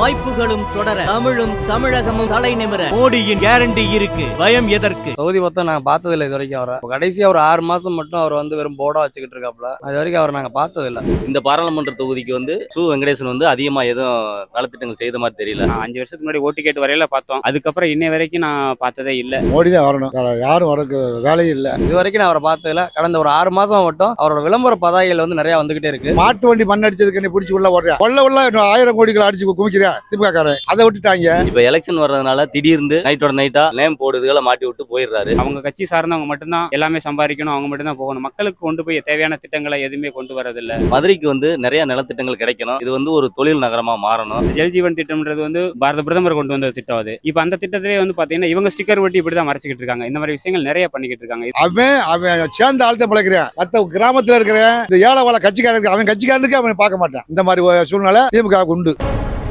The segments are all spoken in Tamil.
வாய்ப்புகளும் தொடர தமிழும் தமிழகமும் தலை நிமிர. மோடியின் கேரண்டி இருக்கு. பயம் எதற்கு? தொகுதி மொத்தம் நாங்கள் பார்த்ததில்ல இது வரைக்கும் அவரை. கடைசியாக ஒரு ஆறு மாதம் மட்டும் அவர் வந்து வெறும் போர்டாக வச்சுக்கிட்டு இருக்காப்புல. அது வரைக்கும் அவரை நாங்கள் பார்த்ததில்ல. இந்த பாராளுமன்ற தொகுதிக்கு வந்து சு வெங்கடேசன் வந்து அதிகமா எதுவும் நலத்திட்டங்கள் செய்த மாதிரி தெரியல. நான் அஞ்சு வருஷத்துக்கு முன்னாடி ஓட்டு கேட்டு வரையில பார்த்தோம். அதுக்கப்புறம் இன்னை வரைக்கும் நான் பார்த்ததே இல்லை. மோடி தான் வரணும். யாரும் வரக்கு வேலையும் இல்லை. இது வரைக்கும் நான் அவரை பார்த்ததில்ல. கடந்த ஒரு ஆறு மாதம் மட்டும் அவரோட விளம்பர பதாகைகள் வந்து நிறையா வந்துகிட்டே இருக்கு. மாட்டு வண்டி மண் அடிச்சதுக்கு நீ பிடிச்சி உள்ள வர்றியா உள்ள உள்ள ஆயிரம் கோடிகள் அடிச்சு குமிக்கிறியா திமுக காரன் அதை விட்டுட்டாங்க. இப்ப எலெக்ஷன் வர்றதுனால திடீர்னு நைட்டோட நைட்டா நேம் போடுதுகளை மாட்டி விட்டு போயிடுறாரு. அவங்க கட்சி சார்ந்தவங்க மட்டும்தான் எல்லாமே சம்பாதிக்கணும் அவங்க மட்டும்தான் போகணும். மக்களுக்கு கொண்டு போய் தேவையான திட்டங்களை எதுவுமே கொண்டு வரதில்ல. மதுரைக்கு வந்து நிறைய நலத்திட்டங்கள் கிடைக்கணும். இது வந்து ஒரு தொழில் நகரமா மாறணும். ஜல்ஜீவன் திட்டம்ன்றது வந்து பாரத பிரதமர் கொண்டு வந்த திட்டம் அது. இப்போ அந்த திட்டத்திலே வந்து பாத்தீங்கன்னா இவங்க ஸ்டிக்கர் ஒட்டி இப்படி தான் மறைச்சிக்கிட்டு இருக்காங்க. இந்த மாதிரி விஷயங்கள் நிறைய பண்ணிக்கிட்டு இருக்காங்க. அவன் அவன் சேர்ந்த ஆழ்த்த பிழைக்கிறான். மத்த கிராமத்துல இருக்கிற இந்த ஏழை வாழ கட்சிக்காரனுக்கு அவன் கட்சிக்காரனுக்கு அவன் பார்க்க மாட்டான். இந்த மாதிரி ஒரு சூழ்நிலை திமுக உண்டு.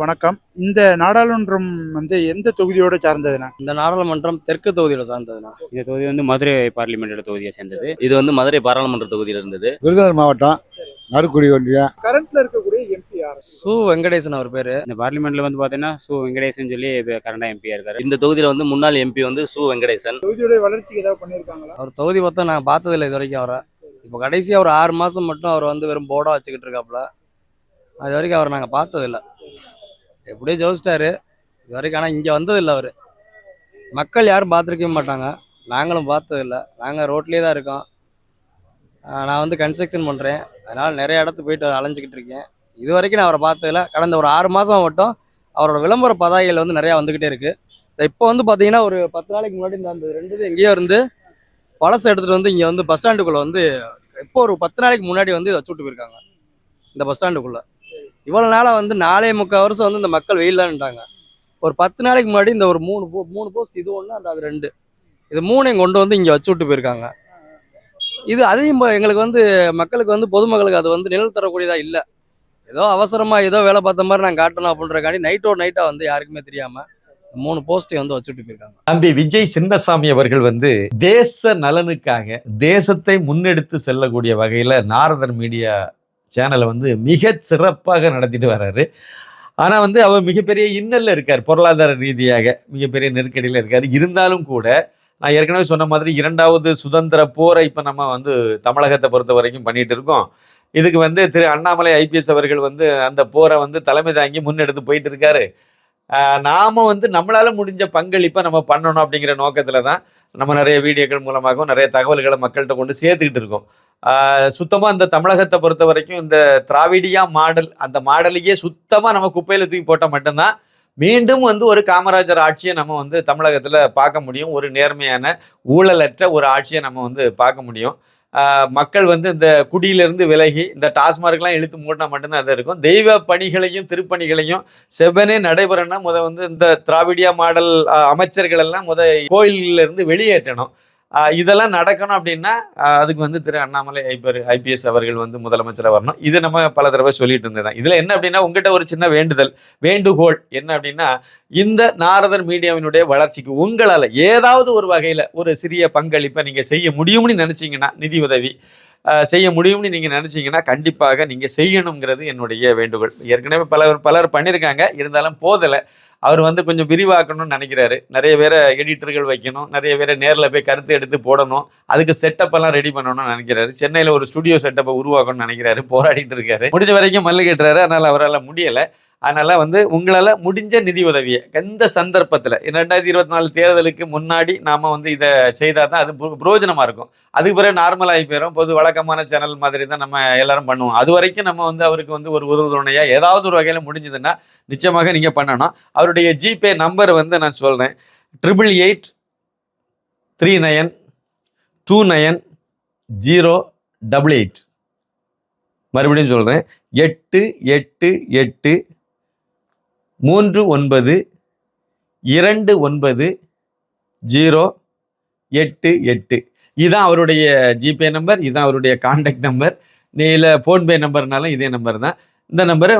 வணக்கம். இந்த நாடாளுமன்றம் வந்து எந்த தொகுதியோட சார்ந்ததுண்ணா? இந்த நாடாளுமன்றம் தெற்கு தொகுதியில் சார்ந்ததுண்ணா. இந்த தொகுதி வந்து மதுரை பார்லிமெண்ட் தொகுதியை சேர்ந்தது. இது வந்து மதுரை பாராளுமன்ற தொகுதியில இருந்தது. விருதுநகர் மாவட்டம் நறுக்குடி ஒன்றியம் கரண்ட்ல இருக்கக்கூடிய எம்பி சு வெங்கடேசன் அவர் பேர். இந்த பார்லிமெண்ட்ல வந்து பாத்தீங்கன்னா சு வெங்கடேசன் சொல்லி கரண்டா எம்பியா இருக்காரு. இந்த தொகுதியில வந்து முன்னாள் எம்பி வந்து சு வெங்கடேசன். தொகுதியோட வளர்ச்சிக்கு ஏதாவது பண்ணிருக்காங்களா அவர் தொகுதி மொத்தம் நாங்கள் பார்த்ததில்ல இது வரைக்கும் அவரை. இப்போ கடைசியாக ஒரு ஆறு மாதம் மட்டும் அவர் வந்து வெறும் போர்டாக வச்சுக்கிட்டு இருக்காப்புல. அது வரைக்கும் அவரை நாங்கள் பார்த்ததில்ல. எப்படியோ ஜோதிச்சிட்டாரு இது வரைக்கும் ஆனால் இங்கே வந்ததில்லை அவர். மக்கள் யாரும் பார்த்துருக்கவே மாட்டாங்க. நாங்களும் பார்த்ததில்ல. நாங்கள் ரோட்லேயே தான் இருக்கோம். நான் வந்து கன்ஸ்ட்ரக்ஷன் பண்ணுறேன் அதனால் நிறைய இடத்துக்கு போயிட்டு அலைஞ்சிக்கிட்டு இருக்கேன். இது வரைக்கும் நான் அவரை பார்த்ததில்ல. கடந்த ஒரு ஆறு மாதம் மட்டும் அவரோட விளம்பர பதாகைகள் வந்து நிறையா வந்துக்கிட்டே இருக்குது இப்போ வந்து பார்த்தீங்கன்னா ஒரு பத்து நாளைக்கு முன்னாடி இந்த அந்த ரெண்டு எங்கேயோ இருந்து பழசை எடுத்துகிட்டு வந்து இங்கே வந்து பஸ் ஸ்டாண்டுக்குள்ளே வந்து இப்போ ஒரு பத்து நாளைக்கு முன்னாடி வந்து வச்சு விட்டு போயிருக்காங்க. இந்த பஸ் ஸ்டாண்டுக்குள்ளே. இவ்வளோ நாளாக வந்து நாலே முக்கால் வருஷம் வந்து இந்த மக்கள் வெயில் தான்ட்டாங்க ஒரு பத்து நாளைக்கு முன்னாடி இந்த ஒரு மூணு போ மூணு போஸ்ட் இது ஒன்று அந்த அது ரெண்டு. இது மூணையும் கொண்டு வந்து இங்கே வச்சு விட்டு போயிருக்காங்க. இது அதையும் எங்களுக்கு வந்து மக்களுக்கு வந்து பொதுமக்களுக்கு அது வந்து நிழல் தரக்கூடியதாக இல்லை. ஏதோ அவசரமாக ஏதோ வேலை பார்த்த மாதிரி நான் காட்டணும் அப்படின்றக்காண்டி நைட்டோட நைட்டாக வந்து யாருக்குமே தெரியாமல் மூணு போஸ்ட்டையும் வந்து வச்சுட்டு போயிருக்காங்க. தம்பி விஜய் சின்னசாமி அவர்கள் வந்து தேச நலனுக்காக தேசத்தை முன்னெடுத்து செல்லக்கூடிய வகையில் நாரதர் மீடியா சேனலை வந்து மிக சிறப்பாக நடத்திட்டு வர்றாரு ஆனால் வந்து அவர் மிகப்பெரிய இன்னலில் இருக்கார் பொருளாதார ரீதியாக மிகப்பெரிய நெருக்கடியில் இருக்கார். இருந்தாலும் கூட நான் ஏற்கனவே சொன்ன மாதிரி இரண்டாவது சுதந்திர போரை இப்போ நம்ம வந்து தமிழகத்தை பொறுத்த வரைக்கும் பண்ணிட்டு இருக்கோம். இதுக்கு வந்து திரு அண்ணாமலை ஐபிஎஸ் அவர்கள் வந்து அந்த போரை வந்து தலைமை தாங்கி முன்னெடுத்து போயிட்டு இருக்காரு. நாம் வந்து நம்மளால் முடிஞ்ச பங்களிப்பை நம்ம பண்ணணும் அப்படிங்கிற நோக்கத்தில் தான் நம்ம நிறைய வீடியோக்கள் மூலமாகவும் நிறைய தகவல்களை மக்கள்கிட்ட கொண்டு சேர்த்துக்கிட்டு இருக்கோம். சுத்தமாக இந்த தமிழகத்தை பொறுத்த வரைக்கும் இந்த திராவிடியா மாடல் அந்த மாடலையே சுத்தமாக நம்ம குப்பையில் தூக்கி போட்டால் மட்டும்தான் மீண்டும் வந்து ஒரு காமராஜர் ஆட்சியை நம்ம வந்து தமிழகத்தில் பார்க்க முடியும். ஒரு நேர்மையான ஊழலற்ற ஒரு ஆட்சியை நம்ம வந்து பார்க்க முடியும். மக்கள் வந்து இந்த குடியிலிருந்து விலகி இந்த டாஸ்மார்க்லாம் இழுத்து மூடினா மட்டும்தான் அது இருக்கும். தெய்வ பணிகளையும் திருப்பணிகளையும் செவ்வனே நடைபெறணும்னா முத வந்து இந்த திராவிடியா மாடல் அமைச்சர்கள் எல்லாம் முத கோயிலிருந்து இருந்து வெளியேற்றணும். இதெல்லாம் நடக்கணும் அப்படின்னா அதுக்கு வந்து திரு அண்ணாமலை ஐபர் ஐபிஎஸ் அவர்கள் வந்து முதலமைச்சராக வரணும். இது நம்ம பல தடவை சொல்லிட்டு இருந்ததுதான். இதுல என்ன அப்படின்னா உங்ககிட்ட ஒரு சின்ன வேண்டுதல் வேண்டுகோள் என்ன அப்படின்னா இந்த நாரதர் மீடியாவினுடைய வளர்ச்சிக்கு உங்களால ஏதாவது ஒரு வகையில ஒரு சிறிய பங்களிப்பை நீங்க செய்ய முடியும்னு நினைச்சீங்கன்னா நிதி உதவி செய்ய முடியும்னு நீங்க நினைச்சீங்கன்னா கண்டிப்பாக நீங்க செய்யணுங்கிறது என்னுடைய வேண்டுகோள். ஏற்கனவே பலர் பலர் பண்ணியிருக்காங்க இருந்தாலும் போதலை. அவர் வந்து கொஞ்சம் விரிவாக்கணும்னு நினைக்கிறாரு. நிறைய பேரை எடிட்டர்கள் வைக்கணும். நிறைய பேரை நேரில் போய் கருத்து எடுத்து போடணும். அதுக்கு செட்டப்பெல்லாம் ரெடி பண்ணணும்னு நினைக்கிறாரு. சென்னையில் ஒரு ஸ்டுடியோ செட்டப்பை உருவாக்கணும்னு நினைக்கிறாரு. போராடிட்டு இருக்காரு. முடிஞ்ச வரைக்கும் மல்லு கேட்டுறாரு. அதனால் அவரால் முடியலை. அதனால் வந்து உங்களால் முடிஞ்ச நிதி உதவியை எந்த சந்தர்ப்பத்தில்? ரெண்டாயிரத்தி இருபத்தி நாலு தேர்தலுக்கு முன்னாடி நாம் வந்து இதை செய்தால் தான் அது பு- இருக்கும். அதுக்கு பிறகு நார்மலாகி போயிடும் பொது வழக்கமான சேனல் மாதிரி தான் நம்ம எல்லாரும் பண்ணுவோம். அது வரைக்கும் நம்ம வந்து அவருக்கு வந்து ஒரு உறுதுணையா ஏதாவது ஒரு வகையில் முடிஞ்சதுன்னா நிச்சயமாக நீங்கள் பண்ணணும். அவருடைய ஜிபே நம்பர் வந்து நான் சொல்கிறேன் triple eight three nine two nine zero double eight மறுபடியும் சொல்கிறேன் எட்டு எட்டு எட்டு மூன்று ஒன்பது இரண்டு ஒன்பது ஜீரோ எட்டு எட்டு. இதுதான் அவருடைய ஜிபே நம்பர் இதுதான் அவருடைய காண்டாக்ட் நம்பர். நீ இல்லை ஃபோன்பே நம்பர்னாலும் இதே நம்பர் தான். இந்த நம்பரு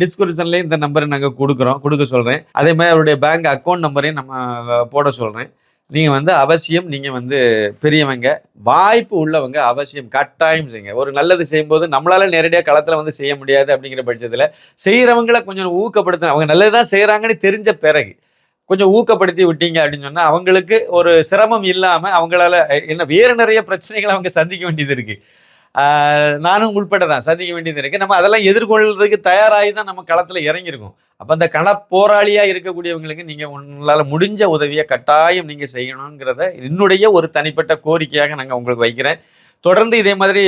டிஸ்கிரிப்ஷன்லேயும் இந்த நம்பரை நாங்கள் கொடுக்குறோம். கொடுக்க சொல்கிறேன் அதே மாதிரி அவருடைய பேங்க் அக்கௌண்ட் நம்பரையும் நம்ம போட சொல்கிறேன் நீங்கள் வந்து அவசியம் நீங்கள் வந்து பெரியவங்க வாய்ப்பு உள்ளவங்க அவசியம் கட்டாயம் செய்யுங்க. ஒரு நல்லது செய்யும்போது நம்மளால நேரடியாக களத்தில் வந்து செய்ய முடியாது அப்படிங்கிற பட்சத்தில் செய்கிறவங்கள கொஞ்சம் ஊக்கப்படுத்த அவங்க நல்லது தான் செய்கிறாங்கன்னு தெரிஞ்ச பிறகு கொஞ்சம் ஊக்கப்படுத்தி விட்டீங்க அப்படின்னு சொன்னால் அவங்களுக்கு ஒரு சிரமம் இல்லாமல் அவங்களால என்ன வேறு நிறைய பிரச்சனைகளை அவங்க சந்திக்க வேண்டியது இருக்குது நானும் உள்பட தான் சந்திக்க வேண்டியது இருக்குது நம்ம அதெல்லாம் எதிர்கொள்றதுக்கு தயாராகி தான் நம்ம களத்தில் இறங்கியிருக்கோம். அப்போ அந்த கள போராளியாக இருக்கக்கூடியவங்களுக்கு நீங்கள் உங்களால் முடிஞ்ச உதவியை கட்டாயம் நீங்கள் செய்யணுங்கிறத என்னுடைய ஒரு தனிப்பட்ட கோரிக்கையாக நாங்கள் உங்களுக்கு வைக்கிறேன். தொடர்ந்து இதே மாதிரி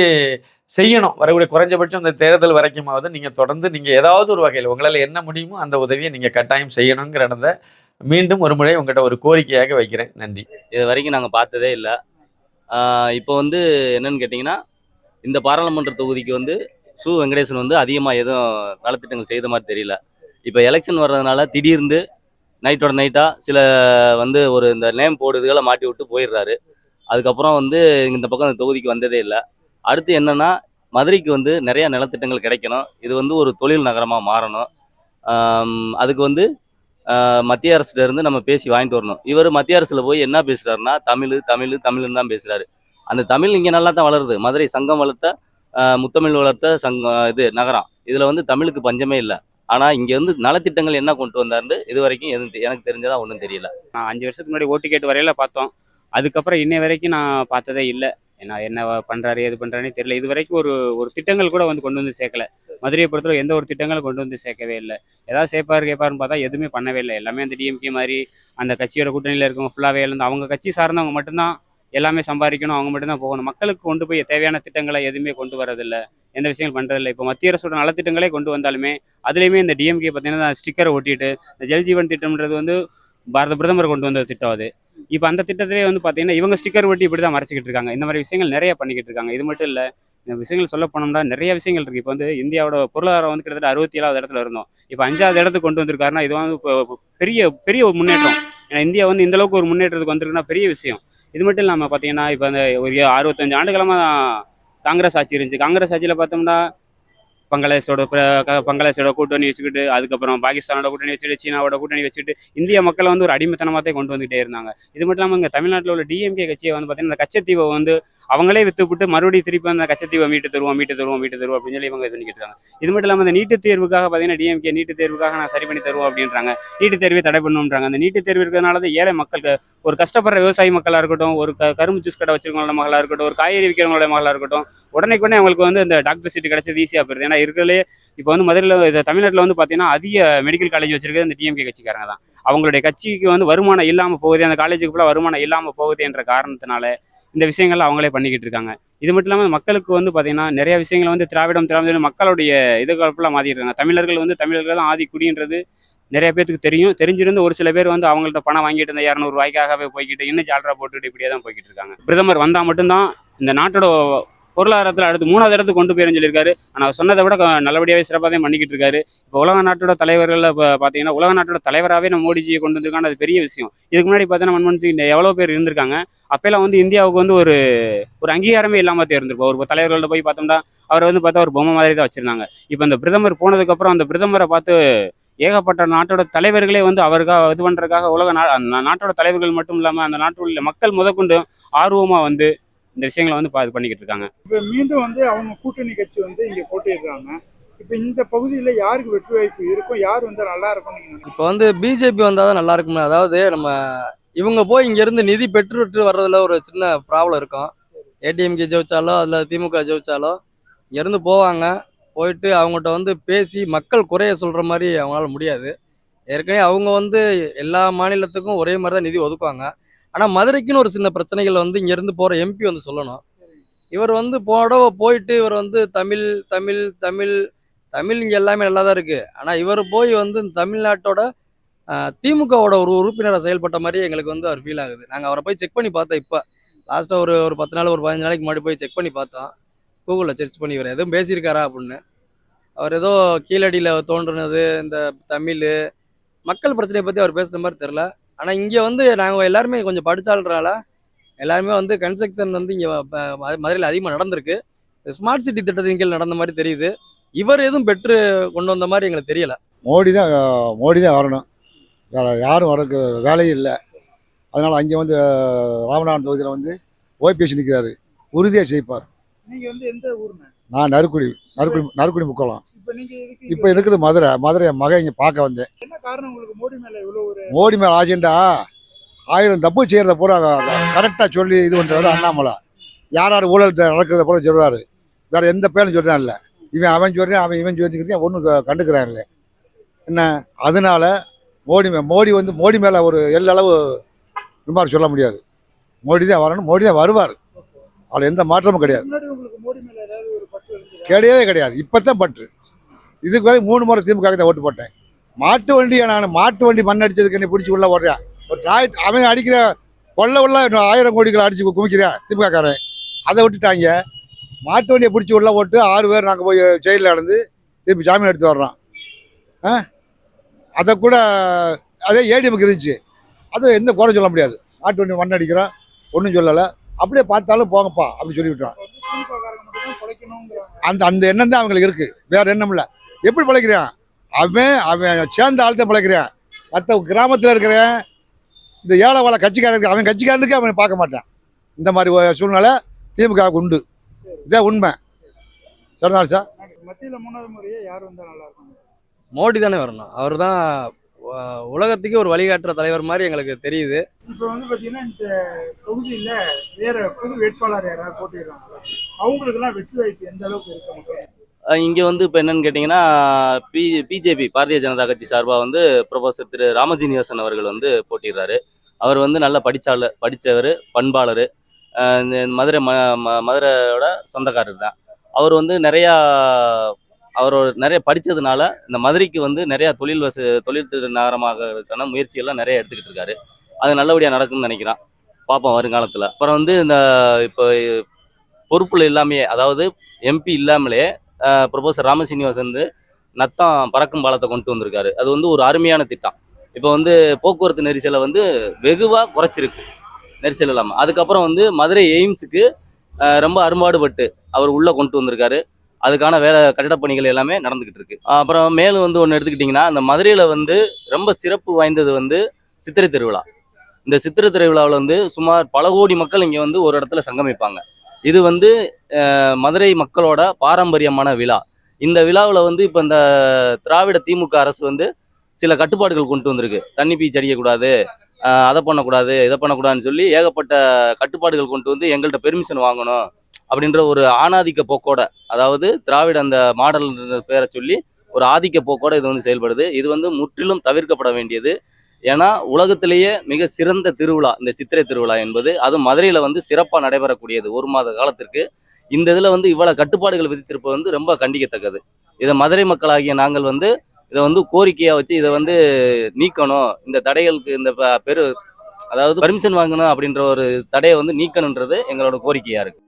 செய்யணும். வரக்கூடிய குறைஞ்சபட்சம் இந்த தேர்தல் வரைக்குமாவது நீங்கள் தொடர்ந்து நீங்கள் ஏதாவது ஒரு வகையில் உங்களால் என்ன முடியுமோ அந்த உதவியை நீங்கள் கட்டாயம் செய்யணுங்கிறத மீண்டும் ஒரு முறை உங்கள்கிட்ட ஒரு கோரிக்கையாக வைக்கிறேன். நன்றி. இது வரைக்கும் நாங்கள் பார்த்ததே இல்லை. இப்போ வந்து என்னன்னு கேட்டிங்கன்னா இந்த பாராளுமன்ற தொகுதிக்கு வந்து சு. வெங்கடேசன் வந்து அதிகமாக எதுவும் நலத்திட்டங்கள் செய்த மாதிரி தெரியல. இப்போ எலெக்ஷன் வர்றதுனால திடீர்னு நைட்டோட நைட்டாக சில வந்து ஒரு இந்த நேம் போர்டு இதுகளை மாட்டி விட்டு போயிடுறாரு. அதுக்கப்புறம் வந்து இந்த பக்கம் இந்த தொகுதிக்கு வந்ததே இல்லை. அடுத்து என்னென்னா மதுரைக்கு வந்து நிறையா நலத்திட்டங்கள் கிடைக்கணும். இது வந்து ஒரு தொழில் நகரமாக மாறணும். அதுக்கு வந்து மத்திய அரசுல இருந்து நம்ம பேசி வாங்கிட்டு வரணும். இவர் மத்திய அரசில் போய் என்ன பேசுகிறாருன்னா தமிழ் தமிழ் தமிழ்னு தான் பேசுகிறாரு அந்த தமிழ் இங்கே நல்லா தான் வளருது. மதுரை சங்கம் வளர்த்த முத்தமிழ் வளர்த்த சங்கம் இது நகரம். இதில் வந்து தமிழுக்கு பஞ்சமே இல்லை. ஆனால் இங்கே வந்து நலத்திட்டங்கள் என்ன கொண்டு வந்தாருன்னு இது வரைக்கும் எதுவும் தெ- எனக்கு தெரிஞ்சதா ஒன்றும் தெரியல. நான் அஞ்சு வருஷத்துக்கு முன்னாடி ஓட்டு கேட்டு வரையில பார்த்தோம். அதுக்கப்புறம் இன்னை வரைக்கும் நான் பார்த்ததே இல்லை. என்ன என்ன பண்ணுறாரு எது பண்ணுறாருன்னு தெரியல. இது வரைக்கும் ஒரு ஒரு திட்டங்கள் கூட வந்து கொண்டு வந்து சேர்க்கல. மதுரையை பொறுத்தவரை எந்த ஒரு திட்டங்களும் கொண்டு வந்து சேர்க்கவே இல்லை. ஏதாவது சேர்ப்பாரு கேட்பாருன்னு பார்த்தா எதுவுமே பண்ணவே இல்லை. எல்லாமே அந்த டிஎம்கே மாதிரி அந்த கட்சியோட கூட்டணியில் இருக்கவங்க ஃபுல்லாகவே இல்லை அவங்க கட்சி சார்ந்தவங்க மட்டும்தான் எல்லாமே சம்பாதிக்கணும் அவங்க மட்டும்தான் போகணும். மக்களுக்கு கொண்டு போய் தேவையான திட்டங்களை எதுவுமே கொண்டு வரதில்ல. எந்த விஷயங்கள் பண்ணுறதில்ல இப்போ மத்திய அரசோட நலத்திட்டங்களே கொண்டு வந்தாலுமே அதுலேயுமே இந்த டிஎம்கே பார்த்தீங்கன்னா ஸ்டிக்கரை ஒட்டிட்டு இந்த ஜல்ஜீவன் திட்டம்ன்றது வந்து பாரத பிரதமர் கொண்டு வந்த திட்டம் அது. இப்போ அந்த திட்டத்திலே வந்து பார்த்தீங்கன்னா இவங்க ஸ்டிக்கர் ஒட்டி இப்படி தான் மறைச்சிக்கிட்டு இருக்காங்க. இந்த மாதிரி விஷயங்கள் நிறைய பண்ணிக்கிட்டு இருக்காங்க. இது மட்டும் இல்லை இந்த விஷயங்கள் சொல்ல போனோம்னா நிறைய விஷயங்கள் இருக்குது இப்போ வந்து இந்தியாவோட பொருளாதாரம் வந்து கிட்டத்தட்ட அறுபத்தி ஏழாவது இடத்துல இருந்தோம். இப்போ அஞ்சாவது இடத்துக்கு கொண்டு வந்திருக்காருன்னா இது வந்து இப்போ பெரிய பெரிய ஒரு முன்னேற்றம். ஏன்னா இந்தியா வந்து இந்த அளவுக்கு ஒரு முன்னேற்றத்துக்கு வந்திருக்குன்னா பெரிய விஷயம். இது மட்டும் இல்லாமல் பார்த்தீங்கன்னா இப்போ அந்த ஒரு அறுபத்தஞ்சு ஆண்டுகளமாக காங்கிரஸ் ஆட்சி இருந்துச்சு. காங்கிரஸ் ஆட்சியில் பார்த்தோம்னா பங்களாதேஷோட பங்களாதேஷோட கூட்டணி வச்சுக்கிட்டு அதுக்கப்புறம் பாகிஸ்தானோட கூட்டணி வச்சுட்டு சீனாவோட கூட்டணி வச்சுட்டு இந்திய மக்களை வந்து ஒரு அடிமைத்தனமாகத்தே கொண்டு வந்துகிட்டே இருந்தாங்க. இது மட்டும் இல்லாமல் இங்கே தமிழ்நாட்டில் உள்ள டிஎம்கே கட்சியை வந்து பார்த்தீங்கன்னா இந்த கச்சத்தீவை வந்து அவங்களே வித்துவிட்டு மறுபடியும் திருப்பி அந்த கச்சத்தீவை மீட்டு தருவோம் மீட்டு தருவோம் மீட்டு தருவோம் அப்படின்னு சொல்லி இவங்க இது பண்ணிக்கிட்டு இருக்காங்க. இது மட்டும் இல்லாமல் இந்த நீட்டு தேர்வுக்காக பார்த்தீங்கன்னா டிஎம்கே நீட்டு தேர்வுக்காக நான் சரி பண்ணி தருவோம் அப்படின்றாங்க. நீட்டு தேர்வை தடை பண்ணுன்றாங்க. அந்த நீட்டு தேர்வு இருக்கிறதுனால தான் ஏழை மக்களுக்கு ஒரு கஷ்டப்படுற விவசாயி மக்களாக இருக்கட்டும் ஒரு கரும்பு ஜூஸ் கடை வச்சிருக்கவங்களோட மகளாக இருக்கட்டும் ஒரு காய்கறி விற்கிறவங்களோட மகளாக இருக்கட்டும் உடனே உடனே அவங்களுக்கு வந்து இந்த டாக்டர் சீட் கிடைச்சது ஈஸியாக போயிருது ஏன்னா இருக்கிறதுலே இப்போ வந்து மதுரையில் தமிழ்நாட்டில் வந்து பார்த்தீங்கன்னா அதிக மெடிக்கல் காலேஜ் வச்சிருக்கிறது இந்த டிஎம்கே கட்சிக்காரங்க தான். அவங்களுடைய கட்சிக்கு வந்து வருமானம் இல்லாமல் போகுது அந்த காலேஜுக்கு ஃபுல்லாக வருமானம் இல்லாமல் போகுது என்ற காரணத்தினால இந்த விஷயங்கள் அவங்களே பண்ணிக்கிட்டு இருக்காங்க. இது மட்டும் இல்லாமல் மக்களுக்கு வந்து பார்த்தீங்கன்னா நிறைய விஷயங்களை வந்து திராவிடம் திராவிடம் மக்களுடைய இது ஃபுல்லாக மாற்றிட்டு இருக்காங்க. தமிழர்கள் வந்து தமிழர்கள் தான் ஆதி குடின்றது நிறைய பேத்துக்கு தெரியும். தெரிஞ்சிருந்து ஒரு சில பேர் வந்து அவங்கள்ட்ட பணம் வாங்கிட்டு இந்த இரநூறுவாய்க்காகவே போய்கிட்டு இன்னும் ஜாலரா போட்டுட்டு இப்படியே தான் போய்கிட்டு இருக்காங்க. பிரதமர் வந்தால் மட்டும்தான் இந்த நாட்டோட பொருளாதாரத்தில் அடுத்து மூணாவது இடத்துக்கு கொண்டு போயிருன்னு சொல்லியிருக்காரு. ஆனால் சொன்னதை விட நல்லபடியாகவே சிறப்பாக தான் பண்ணிக்கிட்டு இருக்காரு. இப்போ உலக நாட்டோட தலைவர்களில் இப்போ பார்த்தீங்கன்னா உலக நாட்டோட தலைவராகவே நம்ம மோடிஜியை கொண்டு வந்திருக்காங்க. அது பெரிய விஷயம். இதுக்கு முன்னாடி பார்த்தீங்கன்னா மன்மோகன் சிங் எவ்வளோ பேர் இருந்திருக்காங்க. அப்போல்லாம் வந்து இந்தியாவுக்கு வந்து ஒரு ஒரு அங்கீகாரமே இல்லாமல் இருந்திருப்போம் ஒரு தலைவர்கள்ட்ட போய் பார்த்தோம்னா அவரை வந்து பார்த்தா ஒரு பொம்மை மாதிரி தான் வச்சிருந்தாங்க. இப்போ இந்த பிரதமர் போனதுக்கப்புறம் அந்த பிரதமரை பார்த்து ஏகப்பட்ட நாட்டோட தலைவர்களே வந்து அவருக்காக இது பண்ணுறதுக்காக உலக நா அந்த நாட்டோட தலைவர்கள் மட்டும் இல்லாமல் அந்த நாட்டில் உள்ள மக்கள் முதற்கொண்டு ஆர்வமாக வந்து இந்த விஷயங்களை வந்து பா- இது பண்ணிக்கிட்டு இருக்காங்க. இப்ப மீண்டும் வந்து அவங்க கூட்டணி கட்சி வந்து இங்க போட்டிடுறாங்க. இப்ப இந்த பகுதியில யாருக்கு வெற்றி வாய்ப்பு இருக்கும்? யார் வந்தா நல்லா இருக்கும்? இப்போ வந்து பிஜேபி வந்தால் தான் நல்லா இருக்கும்ல. அதாவது நம்ம இவங்க போய் இங்கேருந்து நிதி பெற்றுட்டு வர்றதுல ஒரு சின்ன ப்ராப்ளம் இருக்கும். ஏடிஎம்கே ஜெயிச்சாலோ அதில் திமுக ஜெயிச்சாலோ இங்கேருந்து போவாங்க. போயிட்டு அவங்ககிட்ட வந்து பேசி மக்கள் குறைய சொல்கிற மாதிரி அவங்களால முடியாது. ஏற்கனவே அவங்க வந்து எல்லா மாநிலத்துக்கும் ஒரே மாதிரி தான் நிதி ஒதுக்குவாங்க. ஆனால் மதுரைக்குன்னு ஒரு சின்ன பிரச்சனைகள் வந்து இங்கேருந்து போகிற எம்பி வந்து சொல்லணும். இவர் வந்து போடவ போயிட்டு இவர் வந்து தமிழ் தமிழ் தமிழ் தமிழ் இங்கே எல்லாமே நல்லா தான் இருக்குது ஆனால் இவர் போய் வந்து இந்த தமிழ்நாட்டோட திமுகவோட ஒரு உறுப்பினராக செயல்பட்ட மாதிரி எங்களுக்கு வந்து அவர் ஃபீல் ஆகுது. நாங்கள் அவரை போய் செக் பண்ணி பார்த்தோம் இப்போ. லாஸ்ட்டாக ஒரு ஒரு பத்து நாள் ஒரு பதினஞ்சு நாளைக்கு முன்னாடி போய் செக் பண்ணி பார்த்தோம். கூகுளில் சர்ச் பண்ணி இவர் எதுவும் பேசியிருக்காரா அப்படின்னு. அவர் ஏதோ கீழடியில் தோன்றுனது இந்த தமிழ் மக்கள் பிரச்சனையை பற்றி அவர் பேசுன மாதிரி தெரில ஆனால் இங்கே வந்து நாங்கள் எல்லாருமே கொஞ்சம் படிச்சால்றனால எல்லாருமே வந்து கன்ஸ்ட்ரக்ஷன் வந்து இங்கே மதுரையில் அதிகமாக நடந்திருக்கு. ஸ்மார்ட் சிட்டி திட்டத்தின் கீழ் நடந்த மாதிரி தெரியுது. இவர் எதுவும் பெற்று கொண்டு வந்த மாதிரி எங்களுக்கு தெரியல. மோடி தான் மோடி தான் வரணும். வேற யாரும் வரக்கு வேலையும் இல்லை. அதனால் அங்கே வந்து ராமநாதன் தொகுதியில் வந்து ஓபிஎஸ் நிற்கிறாரு உறுதியாக செய்ப்பார் நீங்க வந்து எந்த ஊர்ண்ணே? நான் நறுக்குடி நறுக்குடி நறுக்குடி முக்கலாம் இப்ப இருக்குது மதுரை மதுரை என் மகன் இங்கே பார்க்க வந்தேன். என்ன காரணம் உங்களுக்கு மோடி மேல இவ்வளவு ஒரு மோடி மேலே ஆஜெண்டா ஆயிரம் தப்பு செய்கிறத பூரா கரெக்டாக சொல்லி இது பண்ணுறாரு அண்ணாமலை. யார் யார் ஊழல் நடக்கிறத பூரா சொல்கிறாரு வேற எந்த பேரும் சொல்கிறான் இல்லை. இவன் அவன் சொல்கிறேன் அவன் இவன் சொல்லிக்கிறேன் ஒன்றும் கண்டுக்கிறான் இல்லை. என்ன? அதனால மோடி மோடி வந்து மோடி மேலே ஒரு எல்லளவு ரிமார்க் சொல்ல முடியாது. மோடி தான் வரணும் மோடி தான் வருவார். அதில் எந்த மாற்றமும் கிடையாது? கிடையவே கிடையாது. இப்போ தான் பற்று. இதுக்கு வந்து மூணு முறை திமுக தான் ஓட்டு போட்டேன். மாட்டு வண்டியை நான் மாட்டு வண்டி மண் அடிச்சதுக்கு என்னை பிடிச்சி உள்ள ஓடுறேன் ஒரு டாய் அவன் அடிக்கிற கொள்ள உள்ள ஆயிரம் கோடிகளை அடிச்சு குமிக்கிறேன் திமுக காரன். அதை விட்டுட்டாங்க. மாட்டு வண்டியை பிடிச்சி உள்ள ஓட்டு ஆறு பேர் நாங்கள் போய் ஜெயிலில் நடந்து திருப்பி ஜாமீன் எடுத்து வர்றோம். ஆ? அதை கூட அதே ஏடிஎம்க்கு இருந்துச்சு. அது எந்த குறை சொல்ல முடியாது. மாட்டு வண்டி மண் அடிக்கிறோம். ஒன்றும் சொல்லலை. அப்படியே பார்த்தாலும் போங்கப்பா அப்படின்னு சொல்லி விட்டுறான். அந்த அந்த எண்ணம் தான் அவங்களுக்கு இருக்குது வேறு எண்ணம் இல்லை. எப்படி பிழைக்கிறான் அவன் அவன் சேர்ந்த ஆள் தான் பிழைக்கிறான் மற்ற கிராமத்தில் இருக்கிறேன் இந்த ஏழை வாழை கட்சிக்காரருக்கு அவன் கட்சிக்காரனுக்கு அவன் பார்க்க மாட்டான். இந்த மாதிரி ஒரு சூழ்நிலை திமுக வுக்கு உண்டு. இதான் உண்மை. சரிதான் சார்? மத்தியில மூணாவது முறையே யார் வந்தா நல்லா இருக்கும்? மோடி தானே வரணும். அவர் தான் உலகத்துக்கு ஒரு வழிகாட்டுற தலைவர் மாதிரி எங்களுக்கு தெரியுது. இப்போ வந்து பாத்தீங்கன்னா இந்த தொகுதியில வேற புது வேட்பாளர் யாராவது போட்டிடுறாங்க அவங்களுக்கெல்லாம் வெற்றி வாய்ப்பு எந்த அளவுக்கு இருக்கு? இங்கே வந்து இப்போ என்னன்னு கேட்டிங்கன்னா பி பிஜேபி பாரதிய ஜனதா கட்சி சார்பாக வந்து ப்ரொஃபஸர் திரு ராமஜீனிவாசன் அவர்கள் வந்து போட்டிடுறாரு அவர் வந்து நல்லா படிச்சாள் படித்தவர் பண்பாளர் இந்த மதுரை ம ம- மதுரையோட சொந்தக்காரர் தான். அவர் வந்து நிறையா அவரோட நிறைய படித்ததுனால இந்த மதுரைக்கு வந்து நிறையா தொழில் வச தொழில் நகரமாகிறதுக்கான முயற்சிகள்லாம் முயற்சியெல்லாம் நிறைய எடுத்துக்கிட்டு இருக்காரு. அது நல்லபடியாக நடக்கும்னு நினைக்கிறான். பார்ப்போம் வருங்காலத்தில். அப்புறம் வந்து இந்த இப்போ பொறுப்பில் இல்லாமையே அதாவது எம்பி இல்லாமலே ப்ரொஃபஸர் ராமசீனிவாஸ் வந்து நத்தம் பறக்கும் பாலத்தை கொண்டு வந்திருக்காரு. அது வந்து ஒரு அருமையான திட்டம். இப்போ வந்து போக்குவரத்து நெரிசலை வந்து வெகுவாக குறைச்சிருக்கு. நெரிசல் இல்லாமல் அதுக்கப்புறம் வந்து மதுரை எய்ம்ஸுக்கு ரொம்ப அரும்பாடுபட்டு அவர் உள்ளே கொண்டு வந்திருக்காரு. அதுக்கான வேலை கட்டிடப் பணிகள் எல்லாமே நடந்துக்கிட்டு இருக்கு. அப்புறம் மேலும் வந்து ஒன்று எடுத்துக்கிட்டிங்கன்னா அந்த மதுரையில் வந்து ரொம்ப சிறப்பு வாய்ந்தது வந்து சித்திரை திருவிழா. இந்த சித்திரை திருவிழாவில் வந்து சுமார் பல கோடி மக்கள் இங்கே வந்து ஒரு இடத்துல சங்கமிப்பாங்க. இது வந்து மதுரை மக்களோட பாரம்பரியமான விழா. இந்த விழாவில் வந்து இப்போ இந்த திராவிட திமுக அரசு வந்து சில கட்டுப்பாடுகள் கொண்டு வந்திருக்கு. தண்ணி பீச்சு அடிக்கக்கூடாது அதை பண்ணக்கூடாது இதை பண்ணக்கூடாதுன்னு சொல்லி ஏகப்பட்ட கட்டுப்பாடுகள் கொண்டு வந்து எங்கள்கிட்ட பெர்மிஷன் வாங்கணும் அப்படின்ற ஒரு ஆணாதிக்க போக்கோட அதாவது திராவிட அந்த மாடல் பேரை சொல்லி ஒரு ஆதிக்க போக்கோட இது வந்து செயல்படுது. இது வந்து முற்றிலும் தவிர்க்கப்பட வேண்டியது. ஏன்னா உலகத்திலேயே மிக சிறந்த திருவிழா இந்த சித்திரை திருவிழா என்பது அது மதுரையில் வந்து சிறப்பாக நடைபெறக்கூடியது ஒரு மாத காலத்திற்கு. இந்த இதில் வந்து இவ்வளோ கட்டுப்பாடுகள் விதித்திருப்பது வந்து ரொம்ப கண்டிக்கத்தக்கது. இதை மதுரை மக்களாகிய நாங்கள் வந்து இதை வந்து கோரிக்கையாக வச்சு இதை வந்து நீக்கணும் இந்த தடைகளுக்கு இந்த ப- பெரு அதாவது பர்மிஷன் வாங்கணும் அப்படின்ற ஒரு தடையை வந்து நீக்கணுன்றது எங்களோட கோரிக்கையாக இருக்குது